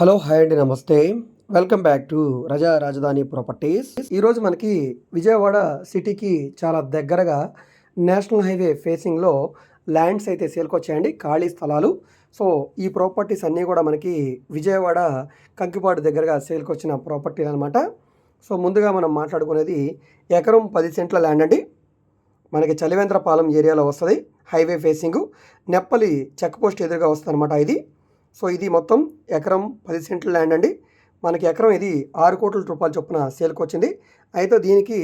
Hello hi అండి నమస్తే. Welcome back to రజా రాజధాని ప్రాపర్టీస్. ఈరోజు మనకి విజయవాడ సిటీకి చాలా దగ్గరగా నేషనల్ హైవే ఫేసింగ్లో ల్యాండ్స్ అయితే సేల్కొచ్చాయండి ఖాళీ స్థలాలు. సో ఈ ప్రాపర్టీస్ అన్నీ కూడా మనకి విజయవాడ కంకిపాడు దగ్గరగా సేల్కొచ్చిన ప్రాపర్టీలు అనమాట సో ముందుగా మనం మాట్లాడుకునేది ఎకరం పది సెంట్ల ల్యాండ్ అండి. మనకి చలివేంద్రపాలెం ఏరియాలో వస్తుంది highway facing. Neppali check post ఎదురుగా వస్తుంది అనమాట ఇది. సో ఇది మొత్తం ఎకరం పది సెంట్ల ల్యాండ్ అండి. మనకి ఎకరం ఇది ఆరు కోట్ల రూపాయల చొప్పున సేల్కి వచ్చింది. అయితే దీనికి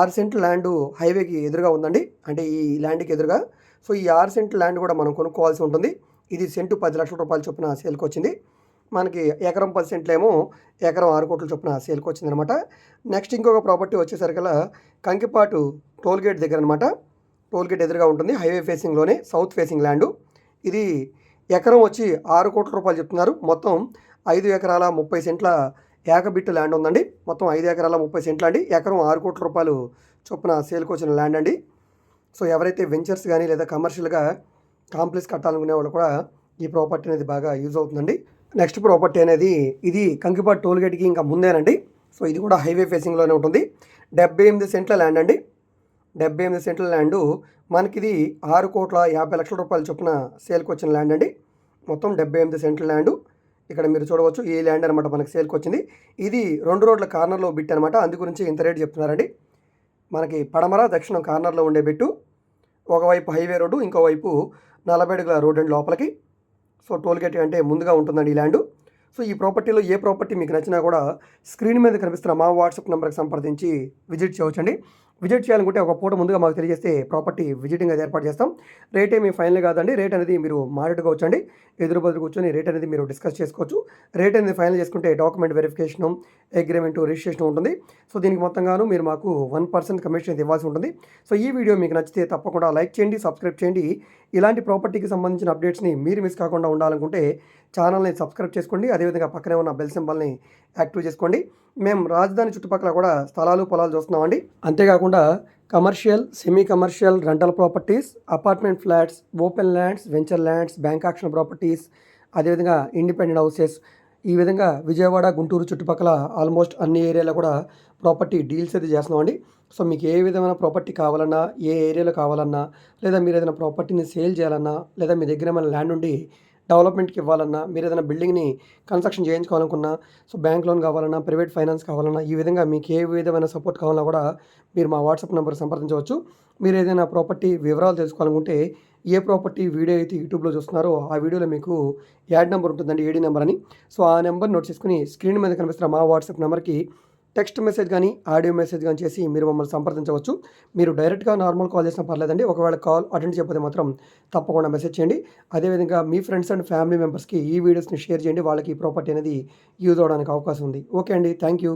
ఆరు సెంట్ల ల్యాండ్ హైవేకి ఎదురుగా ఉందండి. అంటే ఈ ల్యాండ్కి ఎదురుగా. సో ఈ ఆరు సెంట్ల ల్యాండ్ కూడా మనం కొనుక్కోవాల్సి ఉంటుంది. ఇది సెంటు పది లక్షల రూపాయల చొప్పున సేల్కి వచ్చింది. మనకి ఎకరం పది సెంట్లేమో ఎకరం ఆరు కోట్ల చొప్పున సేల్కి వచ్చింది అనమాట నెక్స్ట్ ఇంకొక ప్రాపర్టీ వచ్చేసరికల్లా కంకిపాటు టోల్గేట్ దగ్గర అనమాట టోల్గేట్ ఎదురుగా ఉంటుంది. హైవే ఫేసింగ్లోనే సౌత్ ఫేసింగ్ ల్యాండ్. ఇది ఎకరం వచ్చి ఆరు కోట్ల రూపాయలు చెప్తున్నారు. మొత్తం ఐదు ఎకరాల ముప్పై సెంట్ల ఏకబిట్టు ల్యాండ్ ఉందండి. మొత్తం ఐదు ఎకరాల ముప్పై సెంట్ల అండి. ఎకరం ఆరు కోట్ల రూపాయలు చొప్పున సేల్కి వచ్చిన ల్యాండ్ అండి. సో ఎవరైతే వెంచర్స్ కానీ లేదా కమర్షియల్గా కాంప్లెక్స్ కట్టాలనుకునే వాళ్ళు కూడా ఈ ప్రాపర్టీ అనేది బాగా యూజ్ అవుతుందండి. నెక్స్ట్ ప్రాపర్టీ అనేది ఇది కంకిపాటు టోల్గేట్కి ఇంకా ముందేనండి. సో ఇది కూడా హైవే ఫేసింగ్లోనే ఉంటుంది. డెబ్బై ఎనిమిది సెంట్ల ల్యాండ్ అండి. డెబ్బై ఎనిమిది సెంట్ల ల్యాండ్. మనకిది ఆరు కోట్ల యాభై లక్షల రూపాయల చొప్పున సేల్కి వచ్చిన ల్యాండ్ అండి. మొత్తం డెబ్బై ఎనిమిది సెంట్ల ల్యాండ్. ఇక్కడ మీరు చూడవచ్చు ఈ ల్యాండ్ అనమాట మనకి సేల్కి వచ్చింది ఇది రెండు రోడ్ల కార్నర్లో బిట్ అనమాట అందు గురించి ఇంత రేట్ చెప్తున్నారండి. మనకి పడమర దక్షిణం కార్నర్లో ఉండే బిట్టు. ఒకవైపు హైవే రోడ్డు ఇంకోవైపు నలభై అడుగుల రోడ్ అండి లోపలికి. సో టోల్గేట్ అంటే ముందుగా ఉంటుందండి ఈ ల్యాండ్. సో ఈ ప్రాపర్టీలో ఏ ప్రాపర్టీ మీకు నచ్చినా కూడా స్క్రీన్ మీద కనిపిస్తున్న మా వాట్సాప్ నెంబర్కి సంప్రదించి విజిట్ చేయవచ్చండి. విజిట్ చేయాలనుకుంటే ఒక పూట ముందుగా మాకు తెలియజేస్తే ప్రాపర్టీ విజిటింగ్ అది ఏర్పాటు చేస్తాం. రేట్ ఏమి ఫైనల్ కాదండి. రేట్ అనేది మీరు మాట్లాడుకోవచ్చు వచ్చండి ఎదురు బదులు కూర్చొని రేట్ అనేది మీరు డిస్కస్ చేసుకోవచ్చు. రేట్ అనేది ఫైనల్ చేసుకుంటే డాక్యుమెంట్ వెరిఫికేషన్ అగ్రిమెంట్ రిజిస్ట్రేషన్ ఉంటుంది. సో దీనికి మొత్తంగాను మీరు మాకు వన్ పర్సెంట్ కమిషన్ ఇవ్వాల్సి ఉంటుంది. సో ఈ వీడియో మీకు నచ్చితే తప్పకుండా లైక్ చేయండి సబ్స్క్రైబ్ చేయండి. ఇలాంటి ప్రాపర్టీకి సంబంధించిన అప్డేట్స్ని మీరు మిస్ కాకుండా ఉండాలనుకుంటే ఛానల్ని సబ్స్క్రైబ్ చేసుకోండి. అదేవిధంగా పక్కనే ఉన్న బెల్ సింబల్ని యాక్టివ్ చేసుకోండి. మేము రాజధాని చుట్టుపక్కల కూడా స్థలాలు పొలాలు చూస్తున్నామండి. అంతేకాకుండా commercial semi commercial rental properties apartment flats open lands venture lands bank auction properties అదేవిధంగా ఇండిపెండెంట్ హౌసెస్ ఈ విధంగా విజయవాడ గుంటూరు చుట్టుపక్కల ఆల్మోస్ట్ అన్ని ఏరియాలో కూడా ప్రాపర్టీ డీల్స్ అయితే చేస్తున్నామండి. సో మీకు ఏ విధమైన ప్రాపర్టీ కావాలన్నా ఏ ఏరియాలో కావాలన్నా లేదా మీరు ఏదైనా ప్రాపర్టీని సేల్ చేయాలన్నా లేదా మీ దగ్గర ఏమైనా ల్యాండ్ ఉండి డెవలప్మెంట్కి ఇవ్వాలన్నా మీరు ఏదైనా బిల్డింగ్ని కన్స్ట్రక్షన్ చేయించుకోవాలనుకున్నా సో బ్యాంక్ లోన్ కావాలన్నా ప్రైవేట్ ఫైనాన్స్ కావాలన్నా ఈ విధంగా మీకు ఏ విధమైన సపోర్ట్ కావాలన్నా కూడా మీరు మా వాట్సాప్ నెంబర్ సంప్రదించవచ్చు. మీరు ఏదైనా ప్రాపర్టీ వివరాలు తెలుసుకోవాలనుకుంటే ఏ ప్రాపర్టీ వీడియో అయితే యూట్యూబ్లో చూస్తున్నారో ఆ వీడియోలో మీకు యాడ్ నెంబర్ ఉంటుందండి ఏడీ నెంబర్ అని. సో ఆ నెంబర్ నోట్ చేసుకుని స్క్రీన్ మీద కనిపిస్తున్న మా వాట్సాప్ నెంబర్కి టెక్స్ట్ మెసేజ్ కానీ ఆడియో మెసేజ్ కానీ చేసి మీరు మమ్మల్ని సంప్రదించవచ్చు. మీరు డైరెక్ట్గా నార్మల్ కాల్ చేసినా పర్లేదండి. ఒకవేళ కాల్ అటెండ్ చేయకపోతే మాత్రం తప్పకుండా మెసేజ్ చేయండి. అదేవిధంగా మీ ఫ్రెండ్స్ అండ్ ఫ్యామిలీ మెంబర్స్కి ఈ వీడియోస్ని షేర్ చేయండి. వాళ్ళకి ఈ ప్రాపర్టీ అనేది యూజ్ అవడానికి అవకాశం ఉంది. ఓకే అండి. Thank you